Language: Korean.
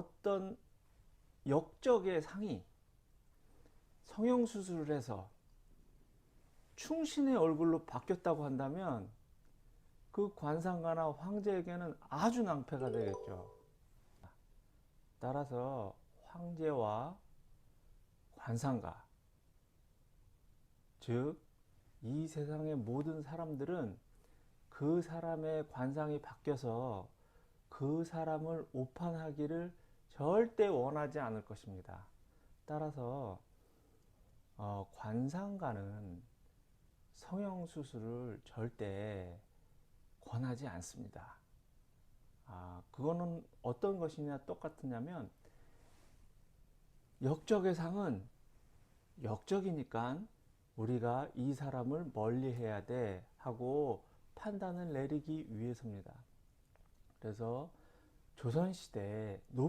어떤 역적의 상이 성형수술을 해서 충신의 얼굴로 바뀌었다고 한다면 그 관상가나 황제에게는 아주 낭패가 되겠죠. 따라서 황제와 관상가, 즉, 이 세상의 모든 사람들은 그 사람의 관상이 바뀌어서 그 사람을 오판하기를 절대 원하지 않을 것입니다. 따라서 어, 관상가는 성형수술을 절대 권하지 않습니다. 아, 그거는 어떤 것이냐 똑같으냐면 역적의 상은 역적이니까 우리가 이 사람을 멀리 해야 돼 하고 판단을 내리기 위해서입니다. 그래서 조선시대